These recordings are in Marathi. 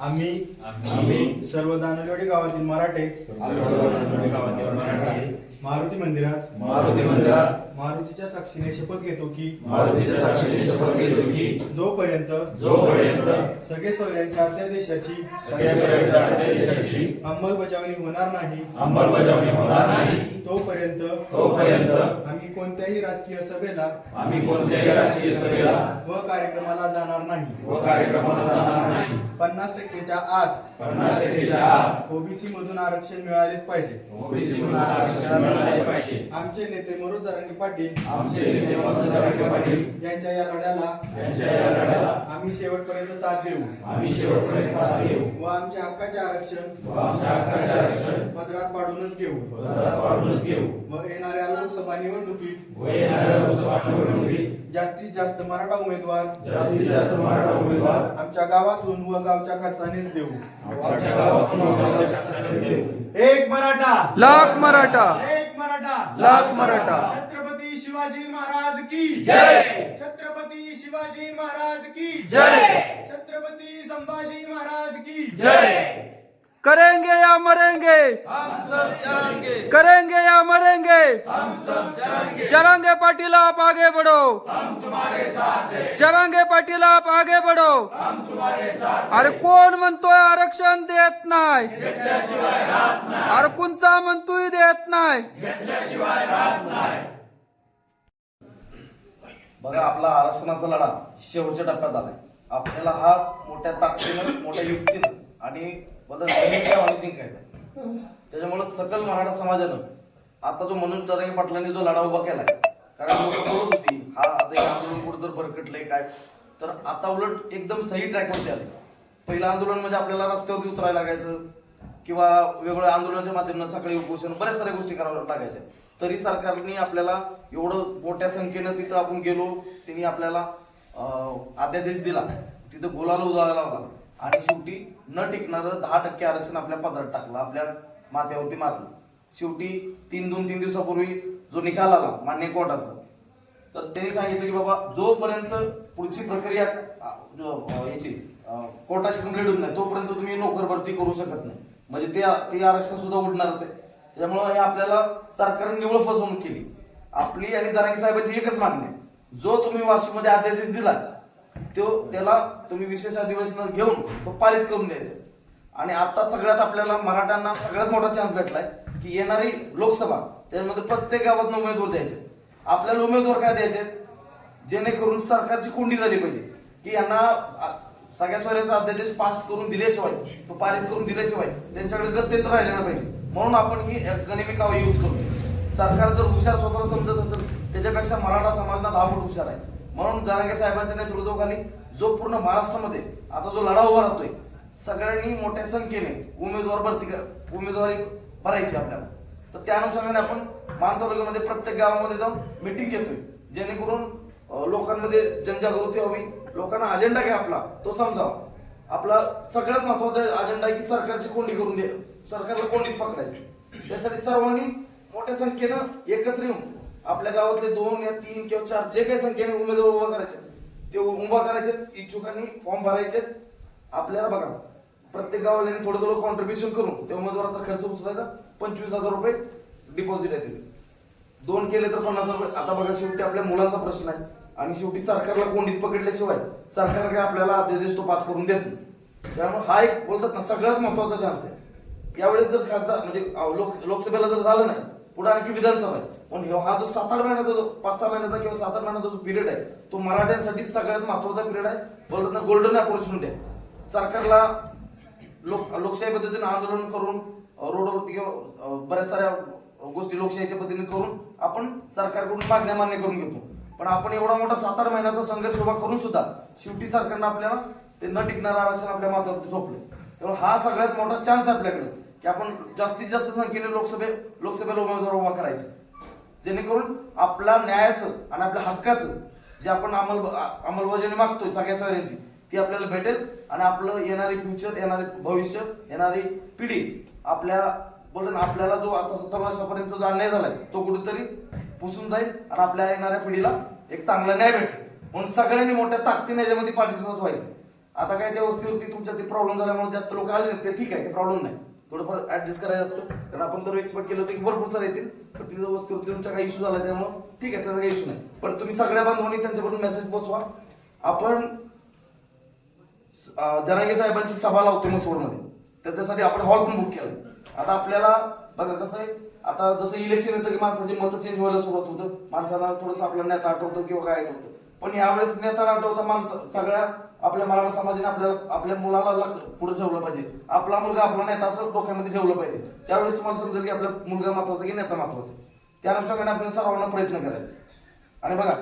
आम्ही आम्ही सर्व दानवेवाडी गावातील मराठे सर्व दानवेवाडी गावातील मराठे मारुती मंदिरात मारुती मंदिरात मारुतीच्या साक्षीने शपथ घेतो की मारुतीच्या साक्षीने शपथ घेतो की जोपर्यंत जोपर्यंत सगळे सोयऱ्यांच्या सगळ्या सोयऱ्यांच्या आदेशाची अंमलबजावणी होणार नाही. अंमलबजावणी होणार नाही. तोपर्यंत तोपर्यंत आम्ही कोणत्याही राजकीय सभेला आम्ही कोणत्याही राजकीय सभेला व कार्यक्रमाला जाणार नाही. व कार्यक्रमाला जाणार नाही. पन्नास टक्केच्या आत पन्नास टक्केच्या आत ओबीसी मधून आरक्षण मिळालेच पाहिजे. ओबीसी म्हणून आरक्षण मिळाले पाहिजे. आमचे नेते मनोज जरांगे पाटील आमचे नेते जरांगे पाटील यांच्या या लढ्याला यांच्या या लढ्याला आम्ही शेवटपर्यंत साथ देऊ. आम्ही शेवटपर्यंत साथ देऊ. व आमच्या हक्काचे आरक्षण व आमच्या हक्काचे आरक्षण पदरात पाडूनच घेऊ. पदरात पाडूनच घेऊ. व येणाऱ्या लोकसभा निवडणुकीत व येणाऱ्या लोकसभा निवडणुकीत जास्तीत जास्त मराठा उमेदवार जास्तीत जास्त मराठा उमेदवार आमच्या गावातून व गावच्या खर्चानेच देऊ. आमच्या गावातून आमच्या खर्चाने देऊ. एक मराठा. लाख मराठा. एक मराठा. लाख मराठा. शिवाजी महाराज की जय! छत्रपती शिवाजी महाराज की जय! छत्रपती संभाजी महाराज की जय! करेंगे या मरेंगे। करेंगे या मरेंगे। चरांगे पाटिल आप आगे बढ़ो। चरांगे पाटिल आप आगे बढ़ो। अरे कोण म्हणतोय आरक्षण देत नाही? अरे कोणचा म्हणतोय देत नाही। बघा आपला आरक्षणाचा लढा शेवटच्या टप्प्यात आलाय. आपल्याला हा मोठ्या ताकदीनं मोठ्या युक्तीनं आणि बदल जिंकायचा त्याच्यामुळे सकल मराठा समाजानं आता जो मनोज जरांगे पाटलांनी जो लढा उभा केलाय कारण लोक बोलत होती हा आता आंदोलन कुठं तर भरकटलंय काय? तर आता उलट एकदम सही ट्रॅकवरती आले. पहिलं आंदोलन म्हणजे आपल्याला रस्त्यावरती उतरायला लागायचं किंवा वेगवेगळ्या आंदोलनाच्या माध्यमातून सकाळी उपोषण बऱ्याच साऱ्या गोष्टी कराव्या लागायच्या तरी सरकारने आपल्याला एवढं मोठ्या संख्येनं तिथं आपण गेलो त्यांनी आपल्याला अध्यादेश दिला. तिथं बोलायला उजाळायला लावला आणि शेवटी न टिकणारं दहा टक्के आरक्षण आपल्या पदरात टाकलं आपल्या माथ्यावरती मारलं. शेवटी तीन दोन तीन दिवसापूर्वी जो निकाल आला मान्य कोर्टाचा तर त्यांनी सांगितलं की बाबा जोपर्यंत पुढची प्रक्रिया याची कोर्टाची कंप्लीट होत नाही तोपर्यंत तुम्ही नोकर भरती करू शकत नाही. म्हणजे ते ते आरक्षण सुद्धा उडणारच आहे. त्यामुळं हे आपल्याला सरकारने निवड फसवणूक केली. आपली आणि जरांगी साहेबांची एकच मागणी आहे. जो तुम्ही वाशिममध्ये अध्यादेश दिला तो त्याला तुम्ही विशेष अधिवेशनात घेऊन तो पारित करून द्यायचा. आणि आता सगळ्यात आपल्याला मराठ्यांना सगळ्यात मोठा चान्स भेटलाय की येणारी लोकसभा त्यामध्ये प्रत्येक गावात उमेदवार द्यायचे. आपल्याला उमेदवार काय द्यायचे? जेणेकरून सरकारची कोंडी झाली पाहिजे. की यांना सगळ्या सोयऱ्याचा अध्यादेश पास करून दिल्याशिवाय तो पारित करून दिल्याशिवाय त्यांच्याकडे गत्यंत राहिले ना पाहिजे. म्हणून आपण ही गनिमी कावं यूज करतो सरकार जर हुशार स्वतःला समजत असेल त्याच्यापेक्षा मराठा समाजाला दहा हुशार आहे. म्हणून जरांगे साहेबांच्या नेतृत्वाखाली जो पूर्ण महाराष्ट्रामध्ये आता जो लढा उभा राहतोय सगळ्यांनी मोठ्या संख्येने उमेदवार भरती उमेदवारी भरायची आपल्याला. तर त्या अनुषंगाने आपण मान तालुक्यामध्ये प्रत्येक गावामध्ये जाऊन मिटिंग घेतोय. जेणेकरून लोकांमध्ये जनजागृती व्हावी लोकांना अजेंडा काय आपला तो समजावा. आपला सगळ्यात महत्त्वाचा अजेंडा आहे की सरकारची कोंडी करून दे. सरकारला कोंडीत पकडायचं. त्यासाठी सर्वांनी मोठ्या संख्येनं एकत्र येऊन आपल्या गावातले दोन या तीन किंवा चार जे काही संख्येने उमेदवार उभा करायचे ते उभा करायचे इच्छुकांनी फॉर्म भरायचे. आपल्याला बघा प्रत्येक गावाला थोडं थोडं कॉन्ट्रीब्युशन करून त्या उमेदवाराचा खर्च उचलायचा पंचवीस हजार रुपये डिपॉझिट आहे त्याचं. दोन केले तर पन्नास रुपये. आता बघा शेवटी आपल्या मुलांचा प्रश्न आहे. आणि शेवटी सरकारला कोंडीत पकडल्याशिवाय सरकार काय आपल्याला अध्यादेश तो पास करून देत नाही. त्यामुळे हा एक बोलतात ना सगळ्यात महत्त्वाचा चान्स आहे. यावेळेस जर खासदार म्हणजे लोक लोकसभेला जर झालं नाही पुढे आणखी विधानसभा आहे. पण ह्यो- हा जो सात आठ महिन्याचा जो पाच सहा महिन्याचा किंवा सात आठ महिन्याचा जो पिरियड आहे तो मराठ्यांसाठी सगळ्यात महत्त्वाचा पिरियड आहे. बोलतात गोल्डन अपॉर्च्युनिटी आहे. सरकारला लोक लोकशाही पद्धतीने आंदोलन करून रोडवरती किंवा बऱ्याच साऱ्या गोष्टी लोकशाहीच्या पद्धतीने करून आपण सरकारकडून मागण्या मान्य करून घेतो. पण आपण एवढा मोठा सात आठ महिन्याचा संघर्ष उभा करून सुद्धा शेवटी सरकारनं आपल्याला ते न टिकणारं आरक्षण आपल्या माथ्यावरती झोपले त्यामुळे हा सगळ्यात मोठा चान्स आहे आपल्याकडे. की आपण जास्तीत जास्त संख्येने लोकसभे लोकसभेला उमेदवार उभा करायचे. जेणेकरून आपला न्यायाचं आणि आपल्या हक्काचं जे आपण अंमल अंमलबजावणी मागतोय सगळ्या सोयऱ्यांची ती आपल्याला भेटेल आणि आपलं येणारे फ्युचर येणारे भविष्य येणारी पिढी आपल्या बोलतो ना आपल्याला जो आता सत्तर वर्षापर्यंत जो अन्याय झालाय तो कुठेतरी पुसून जाईल आणि आपल्या येणाऱ्या पिढीला एक चांगला न्याय भेटेल. म्हणून सगळ्यांनी मोठ्या ताकदीने याच्यामध्ये पार्टिसिपेट व्हायचं. आता काय त्या वस्तीवरती तुमच्या ते प्रॉब्लेम झाल्यामुळे जास्त लोक आले नाही ते ठीक आहे प्रॉब्लेम नाही. थोडंफार ऍडजस्ट करायचं असतं. कारण आपण तर एक्सपेक्ट केलं होतं की भरपूर सारे येतील. पण तिथं वस्तू तुमचा काही इश्यू झाला त्यामुळे ठीक आहे त्याचा काही इश्यू नाही. पण तुम्ही सगळ्या बांधवांनी त्यांच्याकडून मेसेज पोहोचवा आपण जनागे साहेबांची सभा लावतो मसोडमध्ये त्याच्यासाठी आपण हॉल पण बुक केला. आता आपल्याला बघा कसं आहे आता जसं इलेक्शन येतं की माणसाची मतं चेंज व्हायला सुरुवात होतं. माणसाला थोडंसं आपल्याला नेता आठवतो किंवा काय आठवतं. पण यावेळेस नेता न आठवता माणसं सगळ्या आपल्या मराठा समाजाने आपल्याला आपल्या मुलाला लक्ष पुढे ठेवलं पाहिजे. आपला मुलगा आपला नेता असं डोक्यामध्ये ठेवलं पाहिजे. त्यावेळेस तुम्हाला समजेल की आपला मुलगा महत्त्वाचा की नेता महत्त्वाचा त्या अनुषंगाने आपल्याला सर्वांना प्रयत्न करायचे. आणि बघा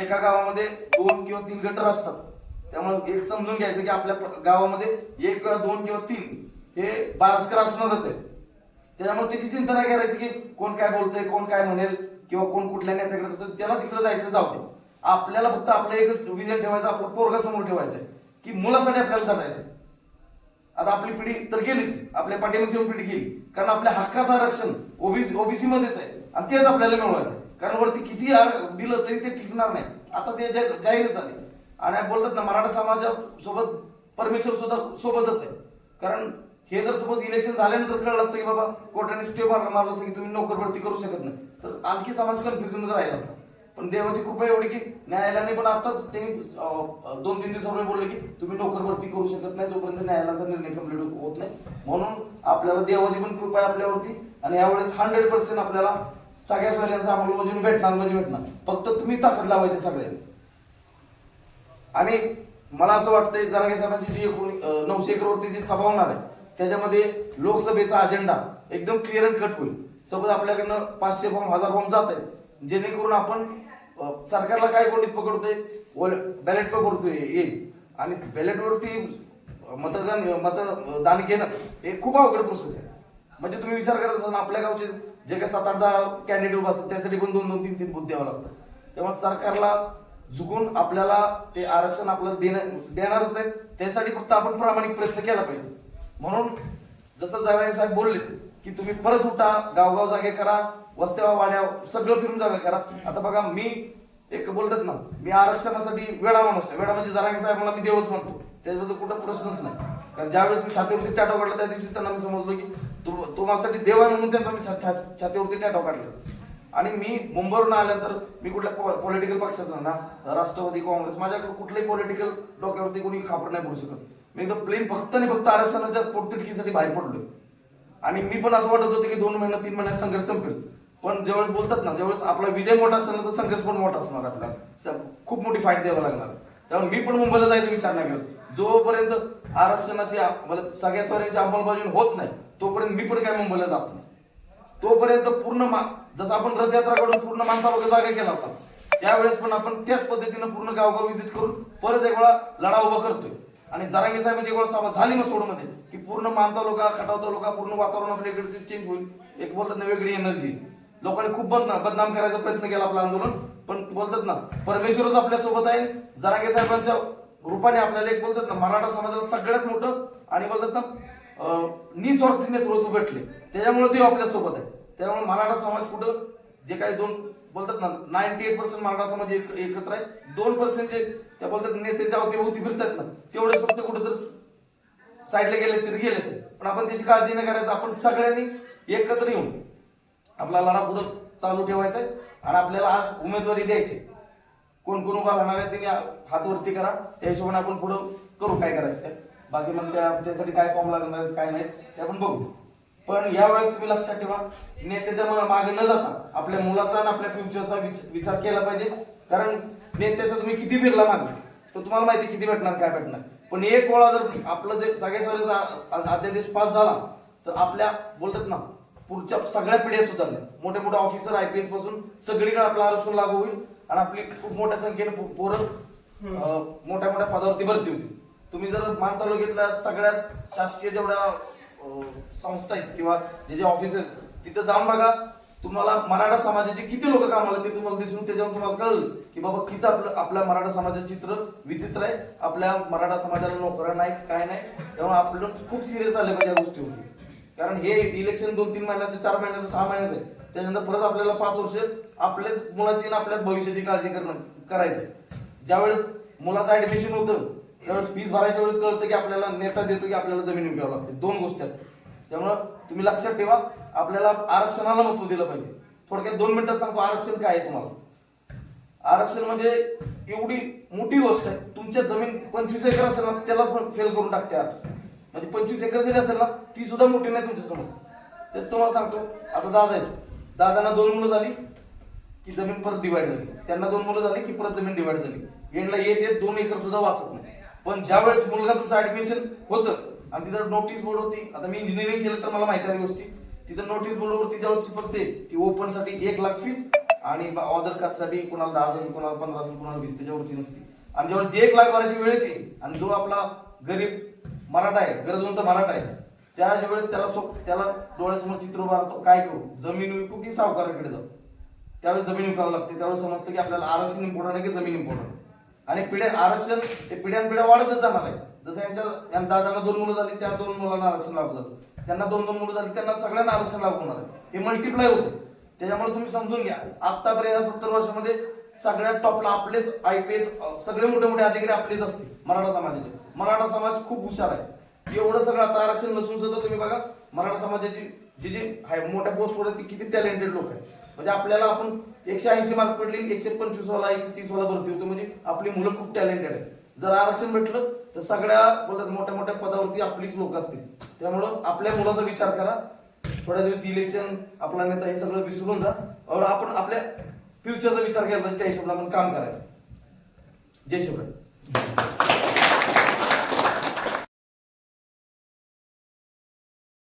एका गावामध्ये दोन किंवा तीन गटर असतात. त्यामुळे एक समजून घ्यायचं की आपल्या गावामध्ये एक किंवा दोन किंवा तीन हे बारस्कर असणारच आहे त्याच्यामुळे त्याची चिंता नाही करायची की कोण काय बोलतंय कोण काय म्हणेल किंवा कोण कुठल्या नेत्याकडे त्याला तिकडे जायचं जाऊ दे. आपल्याला फक्त आपलं एकच विजन ठेवायचं आपलं पोरगा समोर ठेवायचं आहे की मुलासाठी आपल्याला जगायचं आता आपली पिढी तर गेलीच. आपल्या पाठीमध्ये येऊन पिढी गेली. कारण आपल्या हक्काचं आरक्षण ओबीसी ओबीसी मध्येच आहे. आणि तेच आपल्याला मिळवायचं आहे. कारण वरती किती दिलं तरी ते टिकणार नाही. आता ते जाहीर झाले. आणि बोलतात ना मराठा समाजासोबत परमेश्वर सुद्धा सोबतच आहे. कारण हे जर सपोज इलेक्शन झाल्यानंतर कळलं असतं की बाबा कोर्टाने स्टे मारला मारलं असतं की तुम्ही नोकर भरती करू शकत नाही. तर आणखी समाज कन्फ्युजनमध्ये राहिला असता. पण देवाची कृपा एवढी की न्यायालयाने पण आताच त्यांनी दोन तीन दिवसापूर्वी बोलले की तुम्ही नोकर भरती करू शकत नाही जोपर्यंत न्यायालयाचा निर्णय कंप्लीट होत नाही. म्हणून आपल्याला देवाची पण कृपा आहे आपल्यावरती आणि यावेळेस हंड्रेड पर्सेंट आपल्याला सगळ्या सोयऱ्यांचा अंमलबजावणी भेटणार म्हणजे भेटणार. फक्त तुम्ही ताकद लावायची सगळ्यांनी. आणि मला असं वाटतंय जरागे साहेबांची जी एकोणी नऊशे एकरवरती जी सभा होणार आहे त्याच्यामध्ये लोकसभेचा अजेंडा एकदम क्लिअर अँड कट होईल. सपोज आपल्याकडनं पाचशे फॉर्म हजार फॉर्म जात आहेत. जेणेकरून आपण सरकारला काय कोंडीत पकडतोय? बॅलेट पकडतोय येईल. आणि बॅलेटवरती मतदान मतदान घेणं हे खूप अवघड प्रोसेस आहे. म्हणजे तुम्ही विचार करत असाल आपल्या गावचे जे काही सात आठ दहा कॅन्डिडेट उभा असतात त्यासाठी पण दोन दोन तीन तीन बुद्ध द्यावं लागतं. तेव्हा सरकारला झुकून आपल्याला ते आरक्षण आपल्याला देणं देणारच आहेत. त्यासाठी फक्त आपण प्रामाणिक प्रयत्न केला पाहिजे. म्हणून जसं जावळे साहेब बोलले की तुम्ही परत उठा गावगाव जागे करा वस्त्या वाड्या सगळं फिरून जागा करा. आता बघा मी एक बोलतात ना मी आरक्षणासाठी वेळा माणूस आहे. वेळा म्हणजे जरांगे साहेबांना मी देवच म्हणतो. त्याच्याबद्दल कुठं प्रश्नच नाही. कारण ज्यावेळेस मी छातीवरती टॅटो काढला त्या दिवशी त्यांना मी समजलो की तू तू माझ्यासाठी देव आहे म्हणून त्यांचा मी छातीवरती टॅटो काढला. आणि मी मुंबईवरून आल्यानंतर मी कुठल्या पॉलिटिकल पक्षाचा ना राष्ट्रवादी काँग्रेस माझ्याकडे कुठल्याही पॉलिटिकल डोक्यावरती कोणी खापर नाही पडू शकत. मी एकदम प्लेन फक्त आणि फक्त आरक्षणाच्या पोटतिडकीसाठी बाहेर पडलोय. आणि मी पण असं वाटत होतं की दोन महिने तीन महिन्यात संघर्ष संपेल. पण ज्यावेळेस बोलतात ना ज्यावेळेस आपला विजय मोठा असणार तर संघर्ष पण मोठा असणार आपल्याला स- खूप मोठी फाईट द्यावं लागणार. त्यामुळे मी पण मुंबईला जायचा विचार नाही करत. जोपर्यंत आरक्षणाची सगळ्या स्वाऱ्यांची अंमलबजावणी होत नाही तोपर्यंत मी पण काय मुंबईला जात नाही. तोपर्यंत पूर्ण मा जसं आपण रथयात्रा करून पूर्ण वगैरे जागा केला होता त्यावेळेस पण आपण त्याच पद्धतीनं पूर्ण गावगाव विजिट करून परत एक वेळा लढा उभा करतोय. आणि जरांगे साहेबांची एक सभा झाली ना सोडमध्ये की पूर्ण मानता लोका खटावता लोका पूर्ण वातावरण आपल्या इकडे चेंज होईल. एक बोलतात ना वेगळी एनर्जी लोकांनी खूप बदनाम बदनाम करायचा प्रयत्न केला आपलं आंदोलन. पण बोलतात ना परमेश्वरच आपल्यासोबत आहे. जरांगे साहेबांच्या रूपाने आपल्याला एक बोलतात ना मराठा समाजाला सगळ्यात मोठं आणि बोलतात ना निस्वार्थी नेतृत्व भेटले. त्याच्यामुळे देव आपल्यासोबत आहे. त्यामुळे मराठा समाज कुठं जे काही दोन बोलतात ना नाईन्टी एट पर्सेंट मराठा समाज एक- एकत्र आहे. दोन पर्सेंट जे त्या बोलतात नेत्याच्या अवतीभोवती फिरतात ना. तेवढंच फक्त कुठं तर साईडला गेले तरी गेले असते पण आपण त्याची काळजी नाही करायचं. आपण सगळ्यांनी एकत्र येऊन आपला लढा पुढं चालू ठेवायचा आहे आणि आपल्याला आज उमेदवारी द्यायची कोण कोण उभा राहणार आहे त्यांनी हातवरती करा. त्या हिशोबाने आपण पुढं करू काय करायचं ते. बाकी मग त्या त्यासाठी काय फॉर्म लागणार काय नाही ते आपण बघू. पण यावेळेस तुम्ही लक्षात ठेवा नेत्याच्या मागे न जाता आपल्या मुलाचा आणि आपल्या फ्युचरचा विचार केला पाहिजे. कारण नेत्याचा तुम्ही किती फिरला मागे तर तुम्हाला माहिती किती भेटणार काय भेटणार. पण एक वेळा जर आपलं जे सगळ्या सगळे अध्यादेश पास झाला तर आपल्या बोलतात ना पुढच्या सगळ्या पिढ्या सुधारल्या. मोठे मोठे ऑफिसर आय पी एसपासून सगळीकडे आपलं आरक्षण लागू होईल आणि आपली खूप मोठ्या संख्येने पोरं मोठ्या मोठ्या पदावरती भरती होती. तुम्ही जर मान तालुक्यातल्या सगळ्या शासकीय जेवढ्या संस्था आहेत किंवा जे जे ऑफिस आहेत तिथं जाऊन बघा तुम्हाला मराठा समाजाचे किती लोक कामाला ते तुम्हाला दिसून त्याच्यावर तुम्हाला कळलं की बाबा किती आपलं आपल्या मराठा समाजाचं चित्र विचित्र आहे आपल्या मराठा समाजाला नोकऱ्या नाही काय नाही. त्यामुळे आपलं खूप सिरियस झाले पाहिजे या गोष्टीवरती. कारण हे इलेक्शन दोन तीन महिन्याचं चार महिन्याचं सहा महिन्याचं आहे. त्याच्यानंतर परत आपल्याला पाच वर्ष आपल्याच मुलाची आणि आपल्याच भविष्याची काळजी करणं करायचंय. ज्यावेळेस मुलाचं ऍडमिशन होतं त्यावेळेस फीस भरायच्या वेळेस कळतं की आपल्याला नेता देतो की आपल्याला जमीन विकावं लागते. दोन गोष्टी आहेत त्यामुळं तुम्ही लक्षात ठेवा आपल्याला आरक्षणाला महत्त्व दिलं पाहिजे. थोडक्यात दोन मिनिटात सांगतो आरक्षण काय आहे तुम्हाला. आरक्षण म्हणजे एवढी मोठी गोष्ट आहे तुमच्या जमीन पंचवीस एकर असेल ना त्याला पण फेल करून टाकते आज म्हणजे पंचवीस एकर जरी असेल ना ती सुद्धा मोठी नाही तुमच्यासमोर तेच तुम्हाला सांगतो आता दादा दादांना दोन मुलं झाली की जमीन परत डिवाईड झाली. त्यांना दोन मुलं झाली की परत जमीन डिवाईड झाली. यांना येत येत दोन एकर सुद्धा वाचत नाही. पण ज्या वेळेस मुलगा तुमचं ऍडमिशन होतं आणि तिथं नोटीस बोर्ड होती. आता मी इंजिनिअरिंग केलं तर मला माहिती आहे गोष्टी. तिथं नोटीस बोर्डवरती ज्यावेळेस पडते की ओपनसाठी एक लाख फीस आणि ऑदर कास्टसाठी कोणाला दहा हजार कोणाला पंधरा हजार कोणाला वीस त्याच्यावरती नसते. आणि ज्यावेळेस एक लाख भरायची वेळ येते आणि जो आपला गरीब मराठा आहे गरजवंत मराठा आहे त्या वेळेस त्याला सो त्याला डोळ्यासमोर चित्र उभा राहतो काय करू? जमीन विकू की सावकाराकडे जाऊ? त्यावेळेस जमीन विकावं लागते. त्यावेळेस समजतं की आपल्याला आरक्षण इम्पॉर्टंट आहे की जमीन इम्पॉर्टंट आणि पिढ्या आरक्षण हे पिढ्यान पिढ्या वाढतच जाणार आहे. जसं यांच्या या दादांना दोन मुलं झाली त्या दोन मुलांना आरक्षण लाभ झालं. त्यांना दोन दोन मुलं झाली त्यांना सगळ्यांना आरक्षण लागू होणार आहे. हे मल्टिप्लाय होतं. त्याच्यामुळे तुम्ही समजून घ्या आतापर्यंत सत्तर वर्षामध्ये सगळ्यात टॉपला आपलेच आय पी एस सगळे मोठे मोठे अधिकारी आपलेच असतील मराठा समाजाचे. मराठा समाज खूप हुशार आहे. एवढं सगळं आता आरक्षण नसून सुद्धा तुम्ही बघा मराठा समाजाची जी जी आहे मोठ्या पोस्टवर ती किती टॅलेंटेड लोक आहेत. म्हणजे आपल्याला आपण एकशे ऐंशी मार्क पडले एकशे पंचवीस वाला एकशे तीस वाला भरती होतो म्हणजे आपली मुलं खूप टॅलेंटेड आहेत. जर आरक्षण भेटलं तर सगळ्या बोलतात मोठ्या मोठ्या पदावरती आपलीच लोक असतील. त्यामुळं आपल्या मुलाचा विचार करा. थोड्या दिवस इलेक्शन आपला नेता हे सगळं विसरून जा. और आपण आपल्या फ्युचरचा विचार केला पाहिजे त्या हिशोबाने आपण काम करायचं. जय शिवराय.